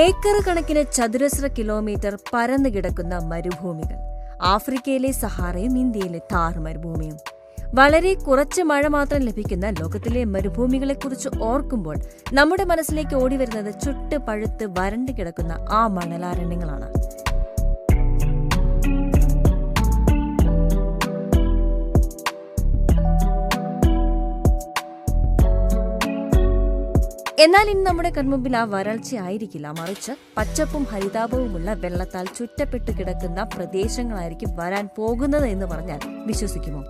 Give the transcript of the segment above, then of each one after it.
Acre കണക്കിന് ചതുരശ്ര kilometre പരന്നു കിടക്കുന്ന മരുഭൂമികൾ. ആഫ്രിക്കയിലെ സഹാറയും ഇന്ത്യയിലെ താർ മരുഭൂമിയും. വളരെ കുറച്ച് മഴ മാത്രം ലഭിക്കുന്ന ലോകത്തിലെ മരുഭൂമികളെക്കുറിച്ച് ഓർക്കുമ്പോൾ നമ്മുടെ മനസ്സിലേക്ക് ഓടിവരുന്നത് ചുട്ട് പഴുത്ത് വരണ്ടു കിടക്കുന്ന ആ മണലാരണ്യങ്ങളാണ്. എന്നാൽ ഇന്ന് നമ്മുടെ കൺമുമ്പിൽ ആ വരൾച്ച ആയിരിക്കില്ല. മറിച്ച് പച്ചപ്പും ഹരിതാപവുമുള്ള വെള്ളത്താൽ ചുറ്റപ്പെട്ട് കിടക്കുന്ന പ്രദേശങ്ങളായിരിക്കും വരാൻ പോകുന്നത് എന്ന് പറഞ്ഞാൽ വിശ്വസിക്കുമോ?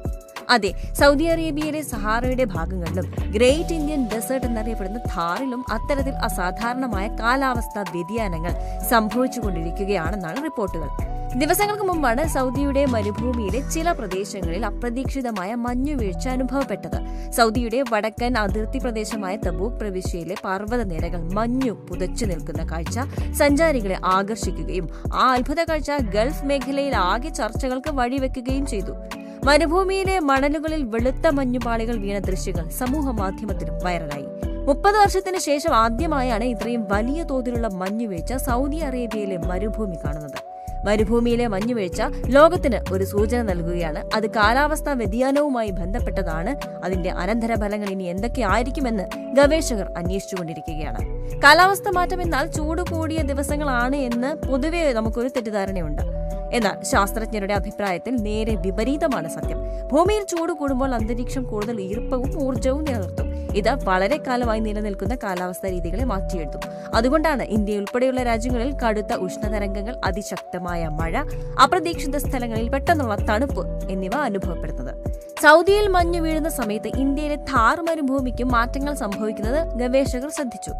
അതെ സൗദി അറേബ്യയിലെ സഹാറയുടെ ഭാഗങ്ങളിലും ഗ്രേറ്റ് ഇന്ത്യൻ ഡെസേർട്ട് എന്നറിയപ്പെടുന്ന ഥാറിലും അത്തരത്തിൽ അസാധാരണമായ കാലാവസ്ഥാ വ്യതിയാനങ്ങൾ സംഭവിച്ചുകൊണ്ടിരിക്കുകയാണെന്നാണ് റിപ്പോർട്ടുകൾ. ദിവസങ്ങൾക്ക് മുമ്പാണ് സൗദിയുടെ മരുഭൂമിയിലെ ചില പ്രദേശങ്ങളിൽ അപ്രതീക്ഷിതമായ മഞ്ഞുവീഴ്ച അനുഭവപ്പെട്ടത്. സൗദിയുടെ വടക്കൻ അതിർത്തി പ്രദേശമായ തബൂക്ക് പ്രവിശ്യയിലെ പർവത നിരകൾ മഞ്ഞു പുതച്ചു നിൽക്കുന്ന കാഴ്ച സഞ്ചാരികളെ ആകർഷിക്കുകയും ആ അത്ഭുത കാഴ്ച ഗൾഫ് മേഖലയിൽ ആകെ ചർച്ചകൾക്ക് വഴിവെക്കുകയും ചെയ്തു. മരുഭൂമിയിലെ മണലുകളിൽ വെളുത്ത മഞ്ഞുപാളികൾ വീണ ദൃശ്യങ്ങൾ സമൂഹ മാധ്യമത്തിലും വൈറലായി. മുപ്പത് വർഷത്തിന് ശേഷം ആദ്യമായാണ് ഇത്രയും വലിയ തോതിലുള്ള മഞ്ഞുവീഴ്ച സൗദി അറേബ്യയിലെ മരുഭൂമി കാണുന്നത്. മരുഭൂമിയിലെ മഞ്ഞുവീഴ്ച ലോകത്തിന് ഒരു സൂചന നൽകുകയാണ്. അത് കാലാവസ്ഥാ വ്യതിയാനവുമായി ബന്ധപ്പെട്ടതാണ്. അതിന്റെ അനന്തരഫലങ്ങൾ ഇനി എന്തൊക്കെയായിരിക്കുമെന്ന് ഗവേഷകർ അന്വേഷിച്ചുകൊണ്ടിരിക്കുകയാണ്. കാലാവസ്ഥ മാറ്റം എന്നാൽ ചൂട് കൂടിയ ദിവസങ്ങളാണ് എന്ന് പൊതുവെ നമുക്കൊരു തെറ്റിദ്ധാരണയുണ്ട്. എന്നാൽ ശാസ്ത്രജ്ഞരുടെ അഭിപ്രായത്തിൽ നേരെ വിപരീതമാണ് സത്യം. ഭൂമിയിൽ ചൂട് കൂടുമ്പോൾ അന്തരീക്ഷം കൂടുതൽ ഈർപ്പവും ഊർജവും നിലനിർത്തും. ഇത് വളരെ കാലമായി നിലനിൽക്കുന്ന കാലാവസ്ഥാ രീതികളെ മാറ്റിയെടുത്തു. അതുകൊണ്ടാണ് ഇന്ത്യ ഉൾപ്പെടെയുള്ള രാജ്യങ്ങളിൽ കടുത്ത ഉഷ്ണതരംഗങ്ങൾ അതിശക്തമായ മഴ അപ്രതീക്ഷിത സ്ഥലങ്ങളിൽ പെട്ടെന്നുള്ള തണുപ്പ് എന്നിവ അനുഭവപ്പെടുന്നത്. സൗദിയിൽ മഞ്ഞു വീഴുന്ന സമയത്ത് ഇന്ത്യയിലെ ഥാർ മരുഭൂമിക്കും മാറ്റങ്ങൾ സംഭവിക്കുന്നത് ഗവേഷകർ ശ്രദ്ധിച്ചു.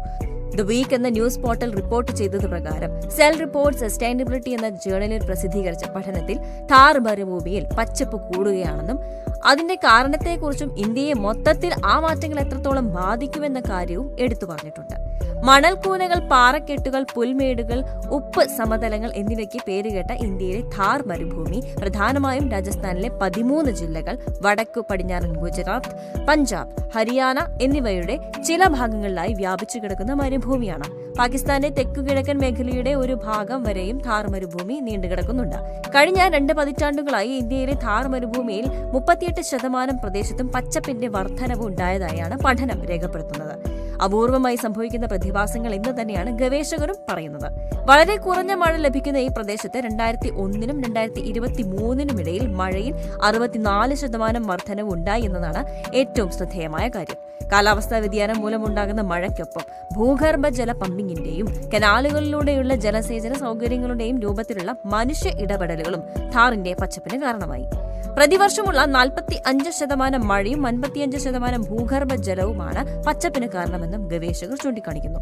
ദ വീക്ക് എന്ന ന്യൂസ് പോർട്ടൽ റിപ്പോർട്ട് ചെയ്തത് പ്രകാരം സെൽ റിപ്പോർട്ട് സസ്റ്റൈനബിലിറ്റി എന്ന ജേണലിൽ പ്രസിദ്ധീകരിച്ച പഠനത്തിൽ ഥാർ മരുഭൂമിയിൽ പച്ചപ്പ് കൂടുകയാണെന്നും അതിന്റെ കാരണത്തെക്കുറിച്ചും ഇന്ത്യയെ മൊത്തത്തിൽ ആ മാറ്റങ്ങൾ എത്രത്തോളം ബാധിക്കുമെന്ന കാര്യവും എടുത്തു പറഞ്ഞിട്ടുണ്ട്. മണൽക്കൂനകൾ പാറക്കെട്ടുകൾ പുൽമേടുകൾ ഉപ്പ് സമതലങ്ങൾ എന്നിവയ്ക്ക് പേരുകേട്ട ഇന്ത്യയിലെ ഥാർ മരുഭൂമി പ്രധാനമായും രാജസ്ഥാനിലെ പതിമൂന്ന് ജില്ലകൾ വടക്കു പടിഞ്ഞാറൻ ഗുജറാത്ത് പഞ്ചാബ് ഹരിയാന എന്നിവയുടെ ചില ഭാഗങ്ങളിലായി വ്യാപിച്ചു കിടക്കുന്ന മരുഭൂമിയാണ്. പാകിസ്ഥാന്റെ തെക്കുകിഴക്കൻ മേഖലയുടെ ഒരു ഭാഗം വരെയും ഥാർ മരുഭൂമി നീണ്ടുകിടക്കുന്നുണ്ട് കഴിഞ്ഞ രണ്ട് പതിറ്റാണ്ടുകളായി ഇന്ത്യയിലെ ഥാർ മരുഭൂമിയിൽ മുപ്പത്തിയെട്ട് ശതമാനം പ്രദേശത്തും പച്ചപ്പിന്റെ വർധനവ് ഉണ്ടായതായാണ് പഠനം രേഖപ്പെടുത്തുന്നത്. അപൂർവമായി സംഭവിക്കുന്ന പ്രതിഭാസങ്ങൾ എന്ന് തന്നെയാണ് ഗവേഷകരും പറയുന്നത്. വളരെ കുറഞ്ഞ മഴ ലഭിക്കുന്ന ഈ പ്രദേശത്ത് രണ്ടായിരത്തി ഒന്നിനും രണ്ടായിരത്തി ഇരുപത്തി മൂന്നിനും ഇടയിൽ മഴയിൽ അറുപത്തിനാല് ശതമാനം വർധനവ് ഉണ്ടായി എന്നതാണ് ഏറ്റവും ശ്രദ്ധേയമായ കാര്യം. കാലാവസ്ഥാ വ്യതിയാനം മൂലമുണ്ടാകുന്ന മഴയ്ക്കൊപ്പം ഭൂഗർഭ ജല പമ്പിങ്ങിന്റെയും കനാലുകളിലൂടെയുള്ള ജലസേചന സൗകര്യങ്ങളുടെയും രൂപത്തിലുള്ള മനുഷ്യ ഇടപെടലുകളും ഥാറിന്റെ പച്ചപ്പിന് കാരണമായി. പ്രതിവർഷമുള്ള നാൽപ്പത്തി അഞ്ച് ശതമാനം മഴയും അൻപത്തിയഞ്ച് ശതമാനം ഭൂഗർഭ ജലവുമാണ് പച്ചപ്പിന് കാരണമെന്നും ഗവേഷകർ ചൂണ്ടിക്കാണിക്കുന്നു.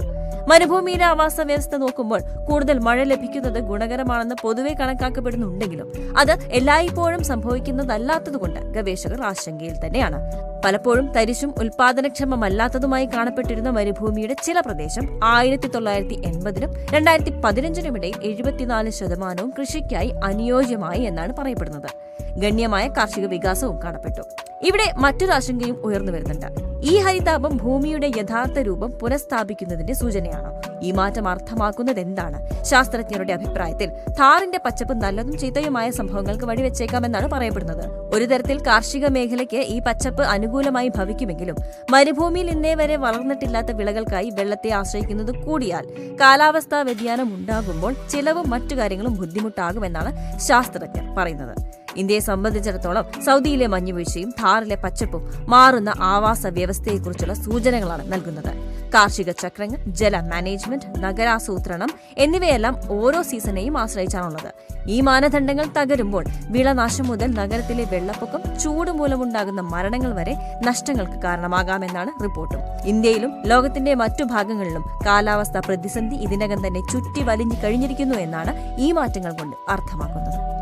മരുഭൂമിയിലെ ആവാസ വ്യവസ്ഥ നോക്കുമ്പോൾ കൂടുതൽ മഴ ലഭിക്കുന്നത് ഗുണകരമാണെന്ന് പൊതുവെ കണക്കാക്കപ്പെടുന്നുണ്ടെങ്കിലും അത് എല്ലായ്പ്പോഴും സംഭവിക്കുന്നതല്ലാത്തതുകൊണ്ട് ഗവേഷകർ ആശങ്കയിൽ തന്നെയാണ്. പലപ്പോഴും തരിശും ഉൽപാദനക്ഷമമല്ലാത്തതുമായി കാണപ്പെട്ടിരുന്ന മരുഭൂമിയുടെ ചില പ്രദേശം ആയിരത്തി തൊള്ളായിരത്തി എൺപതിനും രണ്ടായിരത്തി പതിനഞ്ചിനും ഇടയിൽ എഴുപത്തിനാല് ശതമാനവും കൃഷിക്കായി അനുയോജ്യമായി എന്നാണ് പറയപ്പെടുന്നത്. ഗണ്യമായ കാർഷിക വികാസവും കാണപ്പെട്ടു. ഇവിടെ മറ്റൊരു ആശങ്കയും ഉയർന്നു വരുന്നുണ്ട്. ഈ ഹരിതാപം ഭൂമിയുടെ യഥാർത്ഥ രൂപം പുനഃസ്ഥാപിക്കുന്നതിന്റെ സൂചനയാണ്. ഈ മാറ്റം അർത്ഥമാക്കുന്നത് എന്താണ് ശാസ്ത്രജ്ഞരുടെ അഭിപ്രായത്തിൽ താറിന്റെ പച്ചപ്പ് നല്ലതും ചീത്തയുമായ സംഭവങ്ങൾക്ക് വഴിവെച്ചേക്കാമെന്നാണ് പറയപ്പെടുന്നത്. ഒരു തരത്തിൽ കാർഷിക മേഖലയ്ക്ക് ഈ പച്ചപ്പ് അനുകൂലമായി ഭവിക്കുമെങ്കിലും മരുഭൂമിയിൽ ഇന്നേ വരെ വളർന്നിട്ടില്ലാത്ത വിളകൾക്കായി വെള്ളത്തെ ആശ്രയിക്കുന്നത് കൂടിയാൽ കാലാവസ്ഥാ വ്യതിയാനം ഉണ്ടാകുമ്പോൾ ചിലവും മറ്റു കാര്യങ്ങളും ബുദ്ധിമുട്ടാകുമെന്നാണ് ശാസ്ത്രജ്ഞർ പറയുന്നത്. ഇന്ത്യയെ സംബന്ധിച്ചിടത്തോളം സൗദിയിലെ മഞ്ഞുവീഴ്ചയും ധാറിലെ പച്ചപ്പും മാറുന്ന ആവാസ വ്യവസ്ഥയെക്കുറിച്ചുള്ള സൂചനകളാണ് നൽകുന്നത്. കാർഷിക ചക്രങ്ങൾ ജല മാനേജ്മെന്റ് നഗരാസൂത്രണം എന്നിവയെല്ലാം ഓരോ സീസണെയും ആശ്രയിച്ചാണുള്ളത്. ഈ മാനദണ്ഡങ്ങൾ തകരുമ്പോൾ വിളനാശം മുതൽ നഗരത്തിലെ വെള്ളപ്പൊക്കം ചൂട് മൂലമുണ്ടാകുന്ന മരണങ്ങൾ വരെ നഷ്ടങ്ങൾക്ക് കാരണമാകാമെന്നാണ് റിപ്പോർട്ടും. ഇന്ത്യയിലും ലോകത്തിന്റെ മറ്റു ഭാഗങ്ങളിലും കാലാവസ്ഥാ പ്രതിസന്ധി ഇതിനകം തന്നെ ചുറ്റി വലിഞ്ഞു കഴിഞ്ഞിരിക്കുന്നു എന്നാണ് ഈ മാറ്റങ്ങൾ കൊണ്ട് അർത്ഥമാക്കുന്നത്.